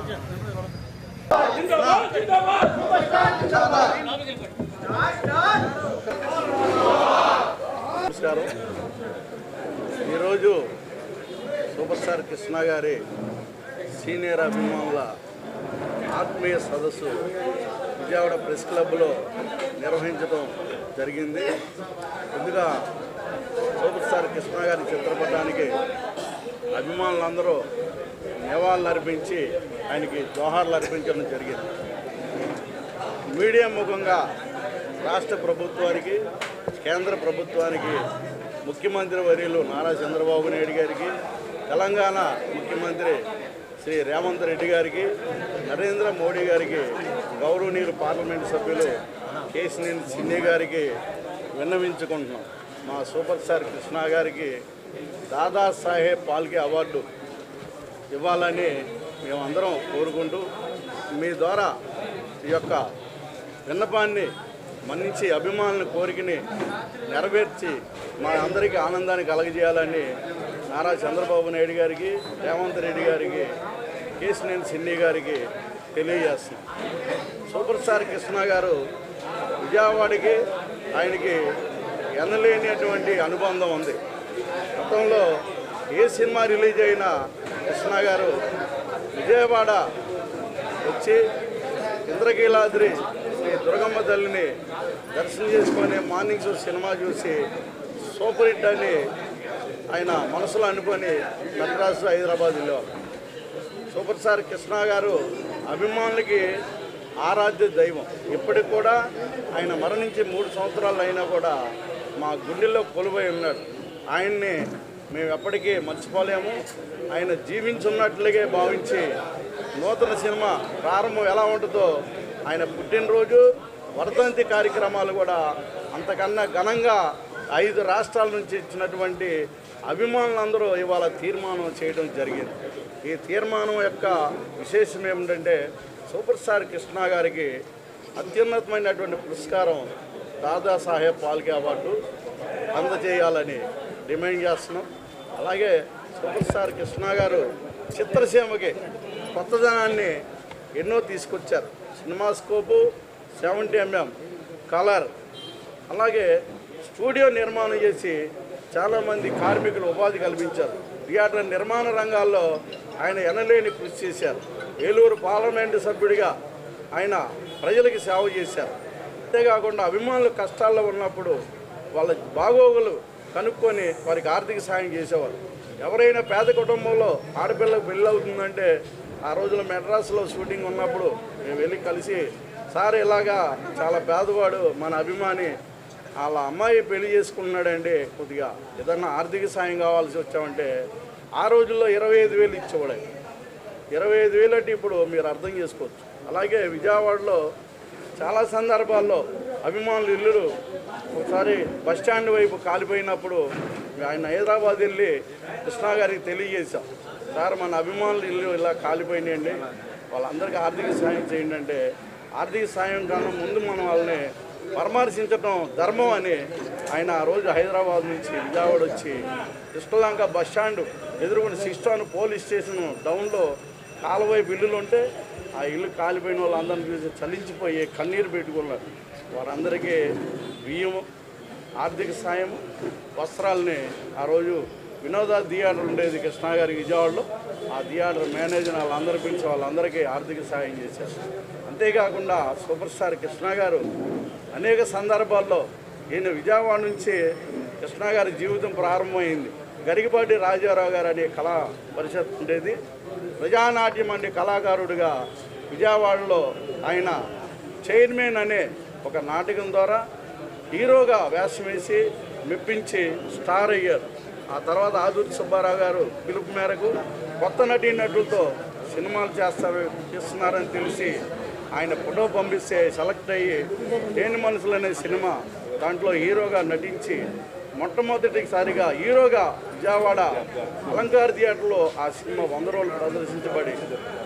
Okay. నమస్కారం. ఈరోజు super star Krishna గారి సీనియర్ అభిమానుల ఆత్మీయ సదస్సు విజయవాడ ప్రెస్ క్లబ్లో నిర్వహించడం జరిగింది. ముందుగా సూపర్ స్టార్ కృష్ణ గారి చిత్రపటానికి అభిమానులందరూ నివాళులు అర్పించి ఆయనకి జోహార్లు అర్పించడం జరిగింది. మీడియా ముఖంగా రాష్ట్ర ప్రభుత్వానికి కేంద్ర ప్రభుత్వానికి ముఖ్యమంత్రి వర్యులు నారా చంద్రబాబు నాయుడు గారికి తెలంగాణ ముఖ్యమంత్రి శ్రీ రేవంత్ రెడ్డి గారికి నరేంద్ర మోడీ గారికి గౌరవనీయులు పార్లమెంటు సభ్యులు కేసినేని సిన్ని గారికి విన్నవించుకుంటున్నాం. మా సూపర్ స్టార్ కృష్ణ గారికి దాదాసాహెబ్ పాల్కే అవార్డు ఇవ్వాలని మేమందరం కోరుకుంటూ మీ ద్వారా ఈ యొక్క విన్నపాన్ని మన్నించి అభిమానుల కోరికని నెరవేర్చి మా అందరికీ ఆనందాన్ని కలగజేయాలని నారా చంద్రబాబు నాయుడు గారికి రేవంత్ రెడ్డి గారికి కేసినేని సిన్ని గారికి తెలియజేస్తున్నాం. సూపర్ స్టార్ కృష్ణ గారు విజయవాడకి ఆయనకి ఎనలేనటువంటి అనుబంధం ఉంది. గతంలో ఏ సినిమా రిలీజ్ అయినా కృష్ణ గారు విజయవాడ వచ్చి ఇంద్రకీలాద్రి శ్రీ దుర్గమ్మ తల్లిని దర్శనం చేసుకొని మార్నింగ్ షో సినిమా చూసి సూపర్ హిట్ అని ఆయన మనసులో అనుకొని మద్రాసు హైదరాబాద్లో సూపర్ స్టార్ కృష్ణ గారు అభిమానులకి ఆరాధ్య దైవం. ఇప్పటికి కూడా ఆయన మరణించి మూడు సంవత్సరాలు అయినా కూడా మా గుండెల్లో కొలువై ఉన్నాడు. ఆయన్ని మేము ఎప్పటికీ మర్చిపోలేము. ఆయన జీవించున్నట్లుగే భావించి నూతన సినిమా ప్రారంభం ఎలా ఉంటుందో ఆయన పుట్టినరోజు వర్ధంతి కార్యక్రమాలు కూడా అంతకన్నా ఘనంగా ఐదు రాష్ట్రాల నుంచి ఇచ్చినటువంటి అభిమానులందరూ ఇవాళ తీర్మానం చేయడం జరిగింది. ఈ తీర్మానం యొక్క విశేషం ఏమిటంటే సూపర్ స్టార్ కృష్ణ గారికి అత్యున్నతమైనటువంటి పురస్కారం దాదాసాహెబ్ పాల్కే అవార్డు అందజేయాలని డిమాండ్ చేస్తున్నాం. అలాగే సూపర్ స్టార్ కృష్ణ గారు చిత్రసీమకి కొత్తదనాన్ని ఎన్నో తీసుకొచ్చారు. Cinema scope seventy MM colour అలాగే స్టూడియో నిర్మాణం చేసి చాలామంది కార్మికులు ఉపాధి కల్పించారు. థియేటర్ నిర్మాణ రంగాల్లో ఆయన ఎనలేని కృషి చేశారు. ఏలూరు పార్లమెంటు సభ్యుడిగా ఆయన ప్రజలకి సేవ చేశారు. అంతేకాకుండా అభిమానులు కష్టాల్లో ఉన్నప్పుడు వాళ్ళ బాగోగులు కనుక్కొని వారికి ఆర్థిక సాయం చేసేవారు. ఎవరైనా పేద కుటుంబంలో ఆడపిల్లకు పెళ్ళి అవుతుందంటే ఆ రోజుల్లో మెడ్రాస్లో షూటింగ్ ఉన్నప్పుడు మేము వెళ్ళి కలిసి సార్ ఇలాగా చాలా పేదవాడు మన అభిమాని వాళ్ళ అమ్మాయి పెళ్ళి చేసుకున్నాడండి కొద్దిగా ఏదన్నా ఆర్థిక సాయం కావాల్సి వచ్చామంటే ఆ రోజుల్లో ఇరవై ఐదు వేలు ఇచ్చేవాడు ఇరవై ఐదు వేలు అంటే ఇప్పుడు మీరు అర్థం చేసుకోవచ్చు. అలాగే విజయవాడలో చాలా సందర్భాల్లో అభిమానులు ఇల్లులు ఒకసారి బస్ స్టాండ్ వైపు కాలిపోయినప్పుడు ఆయన హైదరాబాద్ వెళ్ళి కృష్ణా గారికి తెలియజేశాం. సార్ మన అభిమానులు ఇల్లు ఇలా కాలిపోయినాయండి వాళ్ళందరికీ ఆర్థిక సాయం చేయండి అంటే ఆర్థిక సాయం కన్నా ముందు మనం వాళ్ళని పరామర్శించడం ధర్మం అని ఆయన ఆ రోజు హైదరాబాద్ నుంచి విజయవాడ వచ్చి కృష్ణలంక బస్ స్టాండ్ సిస్టాన్ పోలీస్ స్టేషన్ డౌన్లో కాలువై బిల్లులు ఉంటే ఆ ఇల్లు కాలిపోయిన వాళ్ళందరిని చూసి చలించిపోయి కన్నీరు పెట్టుకున్నారు. వారందరికీ బియ్యము ఆర్థిక సాయం వస్త్రాలని ఆ రోజు వినోద థియేటర్ ఉండేది కృష్ణా గారి విజయవాడలో. ఆ థియేటర్ మేనేజర్ వాళ్ళందరూ పిలిచి వాళ్ళందరికీ ఆర్థిక సాయం చేశారు. అంతేకాకుండా సూపర్ స్టార్ కృష్ణ గారు అనేక సందర్భాల్లో ఈయన విజయవాడ నుంచి కృష్ణ గారి జీవితం ప్రారంభమైంది. గరిగిపాటి రాజారావు గారు అనే కళా పరిషత్ ఉండేది. ప్రజానాట్యం అనే కళాకారుడిగా విజయవాడలో ఆయన చైర్మన్ అనే ఒక నాటకం ద్వారా హీరోగా వేషం వేసి మెప్పించి స్టార్ అయ్యారు. ఆ తర్వాత ఆదుర్తి సుబ్బారావు గారు పిలుపు మేరకు కొత్త నటీ నటులతో సినిమాలు చేస్తారు చేస్తున్నారని తెలిసి ఆయన ఫోటో పంపిస్తే సెలెక్ట్ అయ్యి లేని మనుషులు అనే సినిమా దాంట్లో హీరోగా నటించి మొట్టమొదటిసారిగా హీరోగా విజయవాడ అలంకార థియేటర్లో ఆ సినిమా వంద రోజులు ప్రదర్శించబడి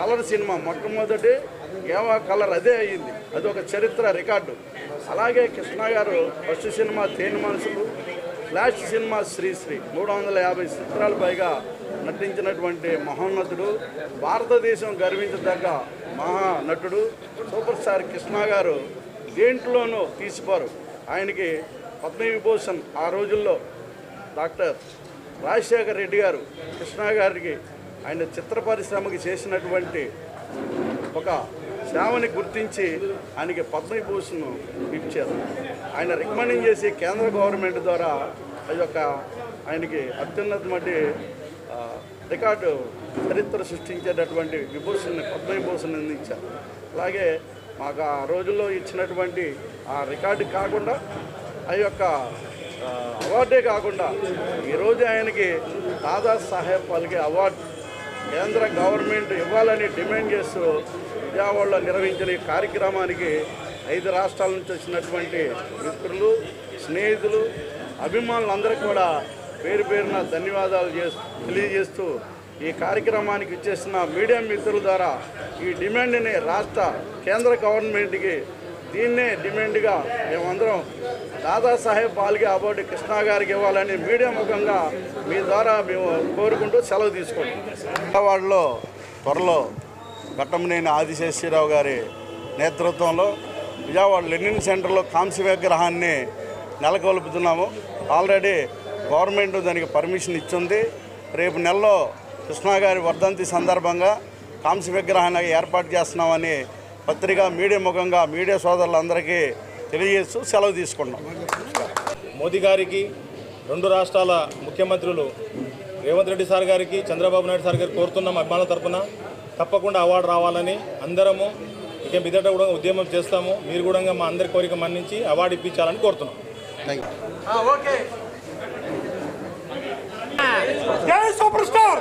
కలర్ సినిమా మొట్టమొదటి ఏవా కలర్ అదే అయ్యింది అది ఒక చరిత్ర రికార్డు. అలాగే కృష్ణ గారు ఫస్ట్ సినిమా తేని మనుషులు లాస్ట్ సినిమా శ్రీశ్రీ మూడు వందల యాభై చిత్రాలు పైగా నటించినటువంటి మహోన్నతుడు భారతదేశం గర్వించదగ్గ మహానటుడు సూపర్ స్టార్ కృష్ణ గారు దేంట్లోనూ తీసిపోరు. ఆయనకి పద్మవిభూషణ్ ఆ రోజుల్లో డాక్టర్ రాజశేఖర్ రెడ్డి గారు కృష్ణ గారికి ఆయన చిత్ర పరిశ్రమకి చేసినటువంటి ఒక సేవని గుర్తించి ఆయనకి పద్మవిభూషణ్ ఇచ్చారు. ఆయన రికమెండింగ్ చేసి కేంద్ర గవర్నమెంట్ ద్వారా అది ఒక ఆయనకి అత్యున్నతమంటి రికార్డు చరిత్ర సృష్టించేటటువంటి విభూషణ్ పద్మవిభూషణ్ అందించారు. అలాగే మాకు ఆ రోజుల్లో ఇచ్చినటువంటి ఆ రికార్డు కాకుండా ఆ యొక్క అవార్డే కాకుండా ఈరోజు ఆయనకి దాదా సాహెబ్ పలికే అవార్డు కేంద్ర గవర్నమెంట్ ఇవ్వాలని డిమాండ్ చేస్తూ విజయవాడలో నిర్వహించిన ఈ కార్యక్రమానికి ఐదు రాష్ట్రాల నుంచి వచ్చినటువంటి మిత్రులు స్నేహితులు అభిమానులందరికీ కూడా పేరు పేరున ధన్యవాదాలు చేస్తూ తెలియజేస్తూ ఈ కార్యక్రమానికి ఇచ్చేసిన మీడియా మిత్రుల ద్వారా ఈ డిమాండ్ని రాష్ట్ర కేంద్ర గవర్నమెంట్కి దీన్నే డిమాండ్గా మేమందరం దాదాసాహెబ్ పాల్గే అవార్డు కృష్ణా గారికి ఇవ్వాలని మీడియా ముఖంగా మీ ద్వారా మేము కోరుకుంటూ సెలవు తీసుకుంటాం విజయవాడలో త్వరలో ఘట్టమనేని ఆదిశేషరావు గారి నేతృత్వంలో విజయవాడ లెనిన్ సెంటర్లో కాంస్య విగ్రహాన్ని నెలకొల్పుతున్నాము. ఆల్రెడీ గవర్నమెంట్ దానికి పర్మిషన్ ఇచ్చింది. రేపు నెలలో కృష్ణా గారి వర్ధంతి సందర్భంగా కాంస్య విగ్రహాన్ని ఏర్పాటు చేస్తున్నామని పత్రిక మీడియా ముఖంగా మీడియా సోదరులందరికీ తెలియజేస్తూ సెలవు తీసుకున్నాం మోదీ గారికి రెండు రాష్ట్రాల ముఖ్యమంత్రులు రేవంత్ రెడ్డి సార్ గారికి చంద్రబాబు నాయుడు సార్ గారికి కోరుతున్నాం అభిమానుల తరపున. తప్పకుండా అవార్డు రావాలని అందరము ఇక మీదట కూడా ఉద్యమం చేస్తాము. మీరు కూడా మా అందరి కోరిక మన్నించి అవార్డు ఇప్పించాలని కోరుతున్నాం. జై సూపర్ స్టార్!